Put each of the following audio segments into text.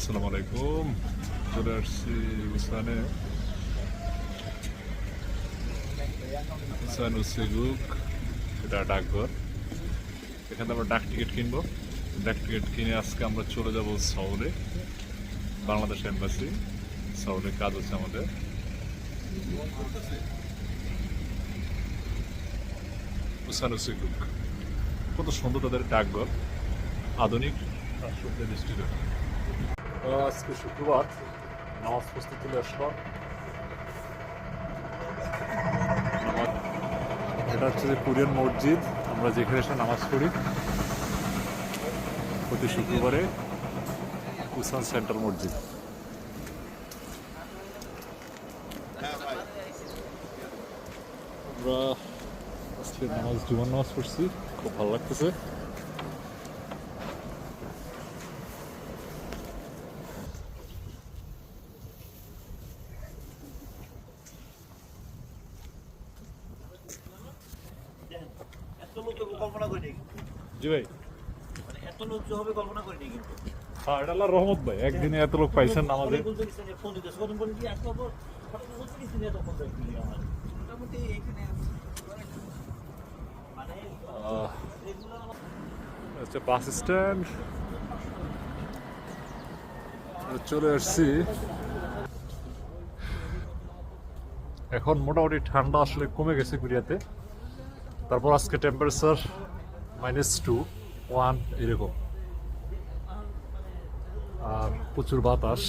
আসসালামু আলাইকুম। চলে আসছি উসানে। উসান উসিগুক এটা ডাকঘর। এখানে আমরা ডাক টিকিট কিনবো। ডাক টিকিট কিনে আজকে আমরা চলে যাব সৌলে বাংলাদেশ এম্বাসি। সৌলে কাজ হচ্ছে আমাদের। উসান উসিগুক কত সুন্দর তাদের ডাকঘর। আধুনিক রাষ্ট্রপতি দৃষ্টিতে। আজকে শুক্রবার নামাজ পড়তে চলে আসলাম এটা হচ্ছে যে কোরিয়ান মসজিদ। আমরা যেখানে এসে নামাজ পড়ি, প্রতি শুক্রবারে কুসান সেন্ট্রাল মসজিদ। আমরা আজকে নামাজ, জুমার নামাজ পড়ছি। খুব ভালো লাগতেছে। তো কল্পনা করিনি জি ভাই। মানে এত লোক যে হবে কল্পনা করিনি কিন্তু। হ্যাঁ এটা রহমত ভাই। একদিনে এত লোক পাইছেন ফোন দিতেছে। কি আসতে মোটামুটি এখানে মানে হচ্ছে বাস স্ট্যান্ড। চলে আসছি। এখন মোটামুটি ঠান্ডা আসলে কমে গেছে কুরিয়াতে। তারপর আজকে টেম্পারেচার মাইনাস টু ওয়ান এরকম। আর প্রচুর বাতাস।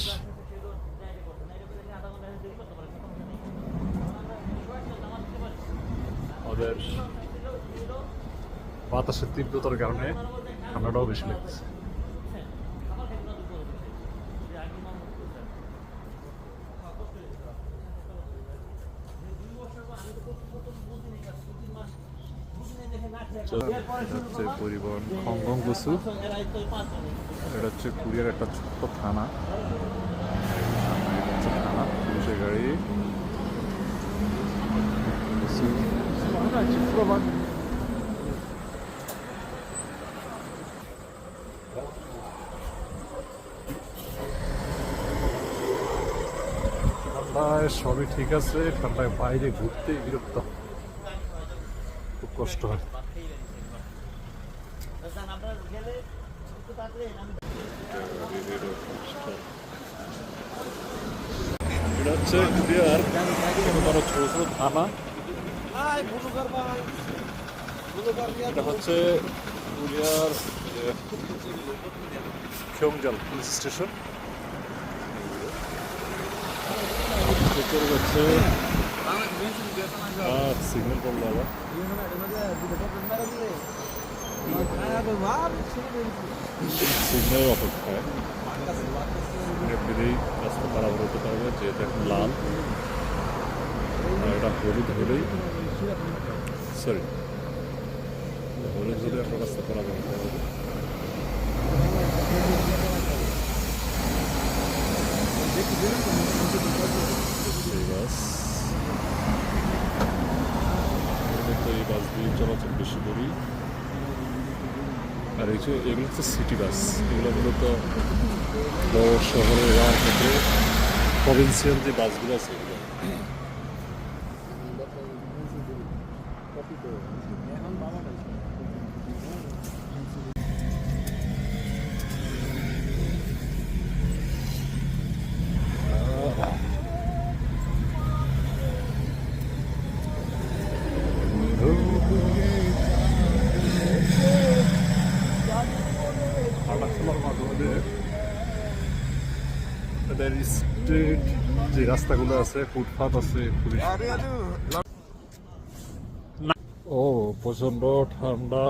বাতাসের তীব্রতার কারণে ঠান্ডাটাও বেশি লাগছে। হচ্ছে পরিবহন হংকং বসু এটা হচ্ছে কুরিয়ার একটা ছোট্ট থানা। হচ্ছে থানা, পুলিশের গাড়ি। ঠান্ডায় সবই ঠিক আছে, ঠান্ডায় বাইরে ঘুরতে বিরক্ত। খুব কষ্ট হয় আমরা গেলে একটু তাড়াতাড়ি আমি এটা হচ্ছে কুরিয়ার ছোট ছোট ছোট থানা এটা হচ্ছে কুরিয়ার খেমজাল পুলিশ স্টেশন ভেতরে যাচ্ছে সিগন্যাল করল আবার সিগন্যাল অপেক্ষায় এমনিতেই রাস্তা পারাপার হতে যেহেতু এখন লাল আর এটা হলুদ হলেই সরি হলুদ হলে আমরা রাস্তা পারাপার হতে পারব বাস এই বাস দিয়ে চলাচল বেশি করি আর এই যে এগুলো হচ্ছে সিটি বাস এগুলো মূলত বড় শহরে যাওয়ার ক্ষেত্রে প্রভিন্সিয়াল যে বাসগুলো আছে এগুলো। হাঁটাচলার তাদের স্ট্রিট যে রাস্তাগুলো আছে ফুটপাথ আছে, খুবই ও প্রচণ্ড ঠান্ডা।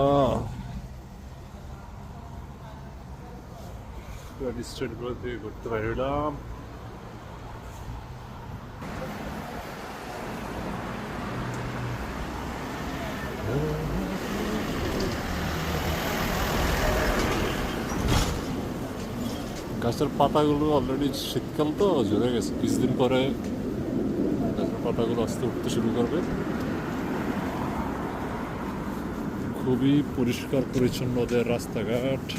স্ট্রিটগুলো থেকে ঘুরতে পারলাম গাছের পাতাগুলো অলরেডি শীতকাল তো, ঝরে গেছে। কিছুদিন পরে গাছের পাতাগুলো আস্তে উঠতে শুরু করবে। খুবই পরিষ্কার পরিচ্ছন্ন ওদের রাস্তাঘাট।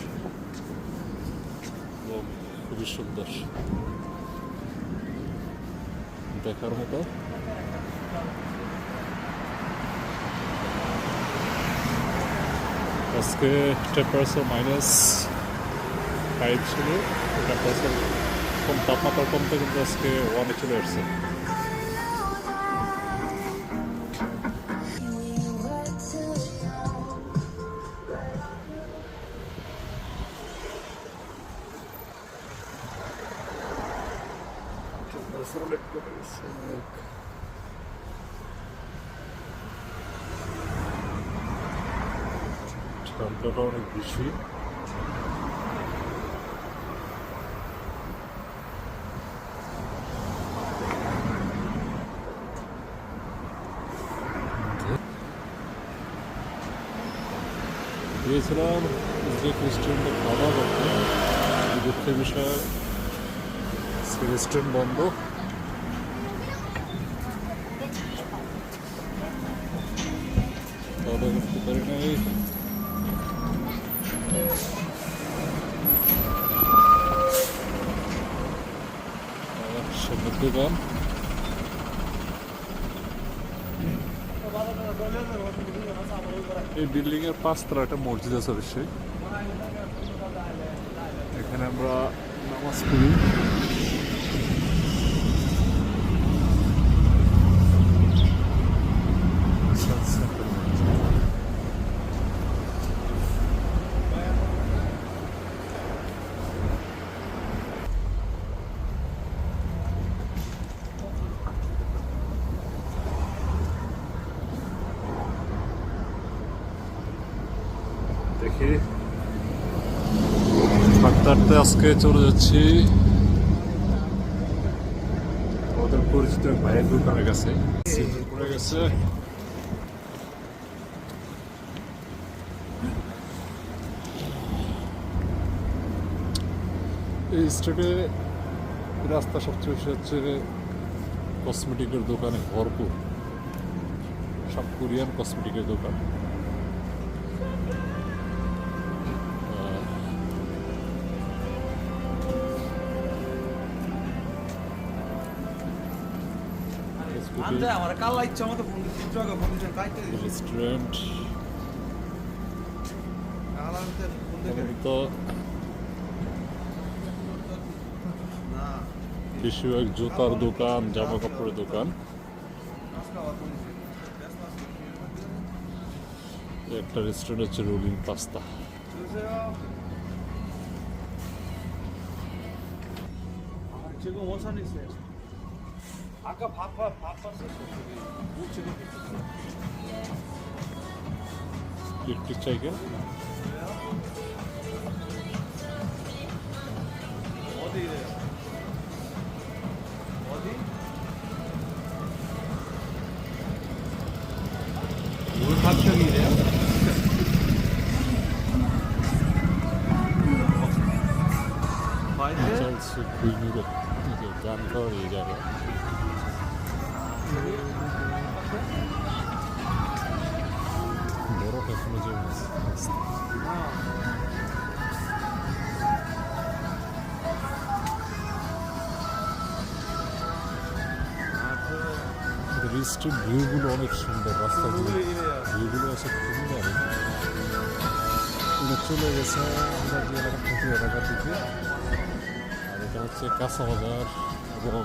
এবং খুবই সুন্দর। দেখার মতো। আজকে টেম্পারেচার মাইনাস ফাইভ ছিল টেম্পারেচার কম তাপমাত্রা কমতে কিন্তু আজকে ওয়ানে চলে আসছে। অনেক বেশি গিয়েছিলাম যে রেস্টুরেন্টে খাওয়া করতে এই দুঃখের বিষয় আজকে রেস্টুরেন্ট বন্ধ খাওয়া দাওয়া করতে পারি নাই আর সামনের দোকান এই বিল্ডিং এর পাঁচতলা একটা মসজিদ আছে অবশ্যই। এখানে আমরা নামাজ পড়ি। হাঁটতে হাঁটতে আজকে চলে যাচ্ছি। ওদের পরিচিত ভাইয়ের দোকানের কাছে পড়ে গেছে। এই স্ট্রিটে রাস্তা সবচেয়ে বেশি হচ্ছে কসমেটিকের দোকানে ভরপুর। সব কোরিয়ান কসমেটিকের দোকান। আমার কাল ইচ্ছা মতো ফোন দিচ্ছি জগা ফোন দিচ্ছি কাইতে দিচ্ছি রেস্টুরেন্ট কাল আনতে ফোন দেখে মূলত না বেশিরভাগ জুতার দোকান জামা কাপড়ের দোকান আজকে আবার ফোন দিচ্ছি একটা রেস্টুরেন্ট হচ্ছে রোলিং পাস্তা 주세요. 아, 지금 오산 있어요. 아까 바빠 바빴었어 저기 우측에 육두 짜이요 어디 어디? 물 합격이래요? 이제 보이는 게 이게 짠거리잖아. বরফ এখনও জমে আছে রিস্ট্রিট ভিউগুলো অনেক সুন্দর রাস্তাগুলো ভিউগুলো আছে খুবই দারুণ চলে গেছে আমরা যে এলাকা থাকি এলাকার দিকে আর এটা হচ্ছে কাঁচা বাজার এবং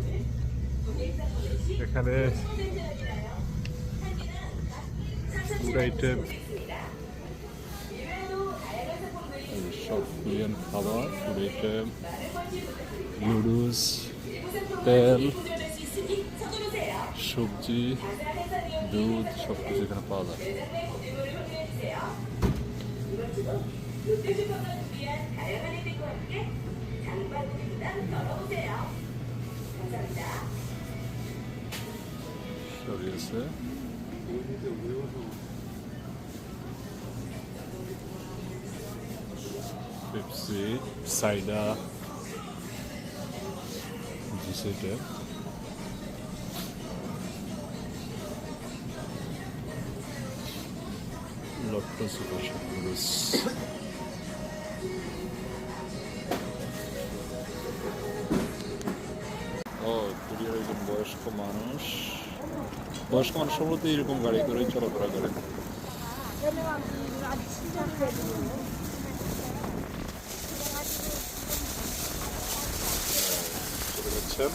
এখানে ফুড আইটেম সব কোরিয়ান খাবার ফুড আইটেম নুডলস তেল সবজি দুধ সব কিছু এখানে পাওয়া যায় 다양한 혜택과 함께 장바구니보다 걸어보세요. 감사합니다. সরিয়েছে পেপসি সাইডা জুসেটের লট্টো সুপার শপগুলোস ও কুরিয়ার একজন বয়স্ক মানুষ বয়স্ক মানুষ সম্ভবত এরকম গাড়ি করে চলাফেরা করে। চলে যাচ্ছেন।